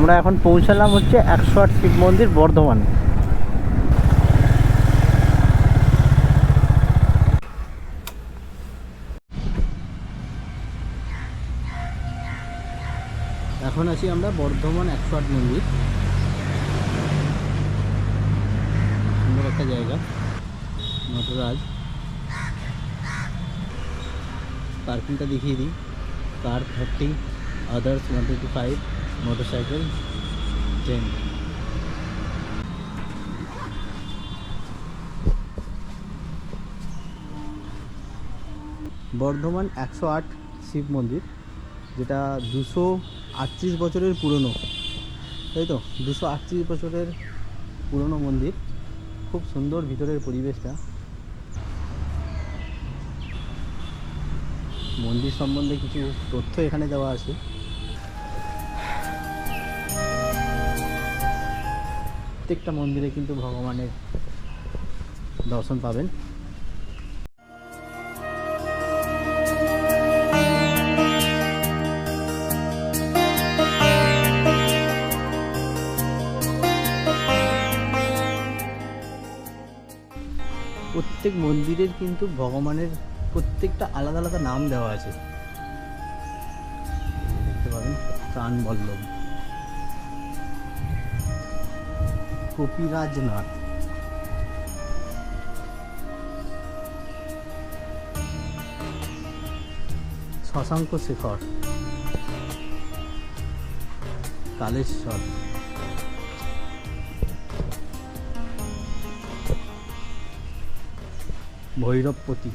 আমরা এখন পৌঁছালাম হচ্ছে একশো আট শিব মন্দির বর্ধমান। এখন আছি আমরা বর্ধমান একশো আট মন্দির। সুন্দর একটা জায়গা নটরাজ পার্কিংটা দেখিয়ে দিই। Car thirty others one twenty five motorcycle ten Bardhaman একশো আট শিব মন্দির, যেটা দুশো আটত্রিশ বছরের পুরনো, তাই তো? দুশো আটত্রিশ বছরের পুরনো মন্দির, খুব সুন্দর ভিতরের পরিবেশটা। মন্দির সম্বন্ধে কিছু তথ্য এখানে দেওয়া আছে। প্রত্যেকটা মন্দিরে কিন্তু ভগবানের দর্শন পাবেন। প্রত্যেক মন্দিরের কিন্তু ভগবানের প্রত্যেকটা আলাদা আলাদা নাম দেওয়া আছে। দেখতে পাবেন প্রাণ বল্লভ কপিরাজনাথ শশাঙ্ক শেখর। কালেশ্বর। ভৈরবপতি।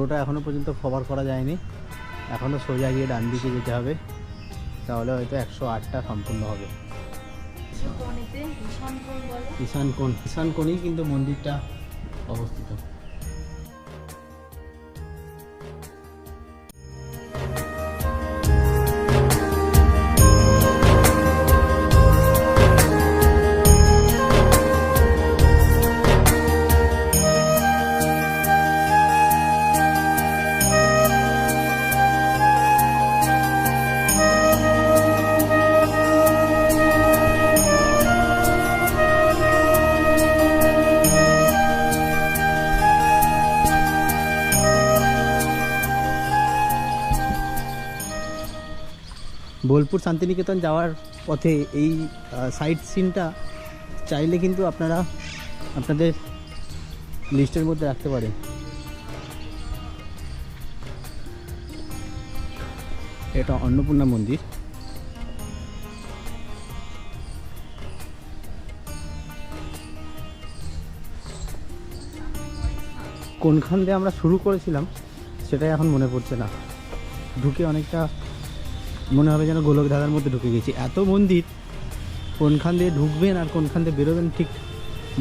পুরোটা এখনও পর্যন্ত কভার করা যায়নি। এখনও সোজা গিয়ে ডান দিকে যেতে হবে। তাহলে হয়তো একশো আটটা সম্পূর্ণ হবে। ঈশান কোণ ঈশান কোণেই কিন্তু মন্দিরটা অবস্থিত। বোলপুর শান্তিনিকেতন যাওয়ার পথে এই সাইট সিনটা চাইলে কিন্তু আপনারা আপনাদের লিস্টের মধ্যে রাখতে পারেন। এটা অন্নপূর্ণা মন্দির। কোনখান দিয়ে আমরা শুরু করেছিলাম, সেটাই এখন মনে পড়ছে না। ঢুকে অনেকটা মনে হবে যেন গোলক ধাঁধার মধ্যে ঢুকে গেছি। এত মন্দির, কোনখান দিয়ে ঢুকবেন আর কোনখান দিয়ে বেরোবেন ঠিক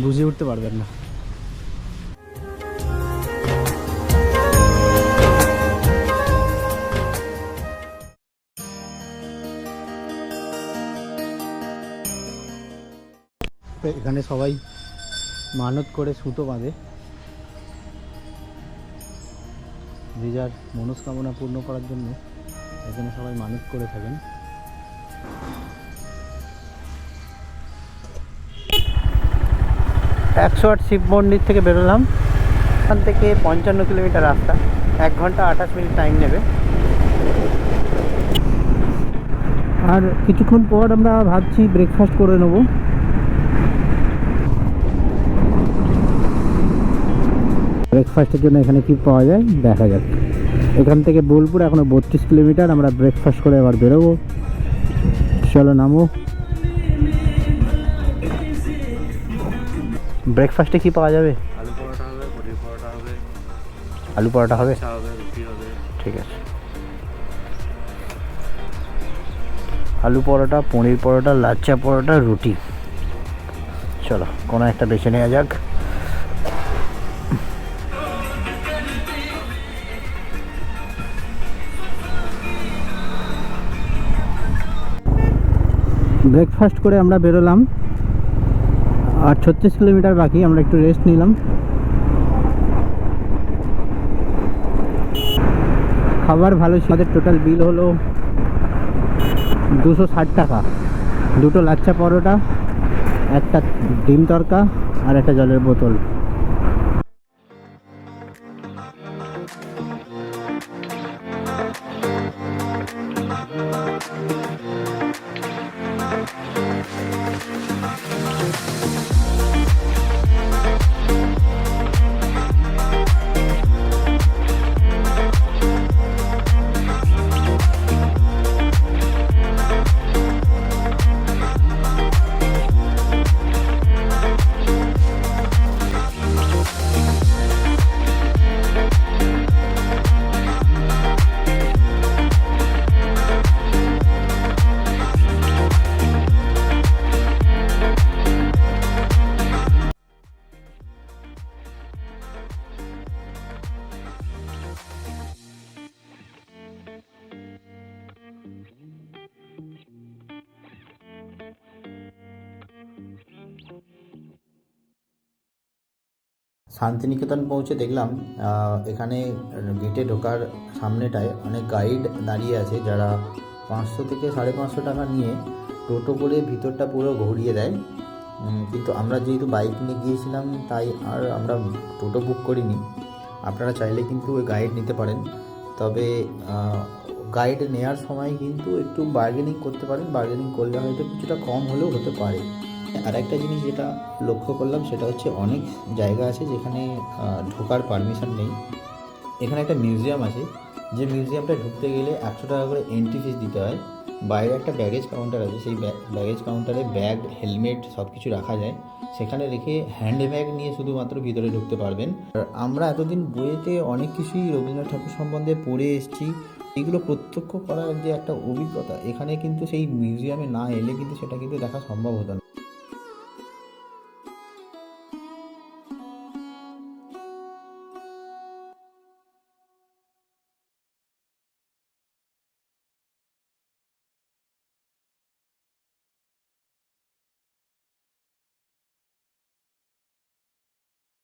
বুঝে উঠতে পারবেন না। এখানে সবাই মানত করে সুতো বাঁধে। যে যার মনস্কামনা পূর্ণ করার জন্য এখানে সবাই মানত করে থাকেন। একশো আট শিব মন্দির থেকে বেরোলাম। এখান থেকে পঞ্চান্ন কিলোমিটার রাস্তা। এক ঘণ্টা আঠাশ মিনিট টাইম নেবে। আর কিছুক্ষণ পর আমরা ভাবছি ব্রেকফাস্ট করে নেব। ব্রেকফাস্টের জন্য এখানে কি পাওয়া যায়? দেখা যাক। এখান থেকে বোলপুর এখনও বত্রিশ কিলোমিটার আমরা ব্রেকফাস্ট করে আবার বেরোবো। চলো নামো। ব্রেকফাস্টে কি পাওয়া যাবে? আলু পরোটা হবে পনির পরোটা হবে। আলু পরোটা হবে রুটি হবে। ঠিক আছে। আলু পরোটা পনির পরোটা লাচ্চা পরোটা রুটি। চলো কোনো একটা বেছে নেওয়া যাক। ব্রেকফাস্ট করে আমরা বেরোলাম। আর ছত্রিশ কিলোমিটার বাকি, আমরা একটু রেস্ট নিলাম। খাবার ভালো ছিল। আমাদের টোটাল বিল হলো দুশো ষাট টাকা। দুটো লাচ্চা পরোটা, একটা ডিম তরকা আর একটা জলের বোতল। শান্তিনিকেতন পৌঁছে দেখলাম এখানে গেটে ঢোকার সামনেটায় অনেক গাইড দাঁড়িয়ে আছে যারা পাঁচশো থেকে সাড়ে পাঁচশো টাকা নিয়ে টোটো করে ভিতরটা পুরো ঘুরিয়ে দেয়। কিন্তু আমরা যেহেতু বাইক নিয়ে গিয়েছিলাম, তাই আর আমরা টোটো বুক করিনি। আপনারা চাইলে কিন্তু ওই গাইড নিতে পারেন। তবে গাইড নেওয়ার সময় কিন্তু একটু বার্গেনিং করতে পারেন। বার্গেনিং করলে হয়তো কিছুটা কম হলেও হতে পারে। আর একটা জিনিস যেটা লক্ষ্য করলাম সেটা হচ্ছে অনেক জায়গা আছে যেখানে ঢোকার পারমিশন নেই। এখানে একটা মিউজিয়াম আছে। যে মিউজিয়ামটা ঢুকতে গেলে একশো টাকা করে এন্ট্রি ফিস দিতে হয়। বাইরে একটা ব্যাগেজ কাউন্টার আছে। সেই ব্যাগেজ কাউন্টারে ব্যাগ হেলমেট সব কিছু রাখা যায়। সেখানে রেখে হ্যান্ড ব্যাগ নিয়ে শুধুমাত্র ভিতরে ঢুকতে পারবেন। আর আমরা এতদিন বইয়েতে অনেক কিছুই রবীন্দ্রনাথ ঠাকুর সম্বন্ধে পড়ে এসেছি। এগুলো প্রত্যক্ষ করার যে একটা অভিজ্ঞতা, এখানে কিন্তু সেই মিউজিয়ামে না এলে কিন্তু সেটা কিন্তু দেখা সম্ভব হতো না।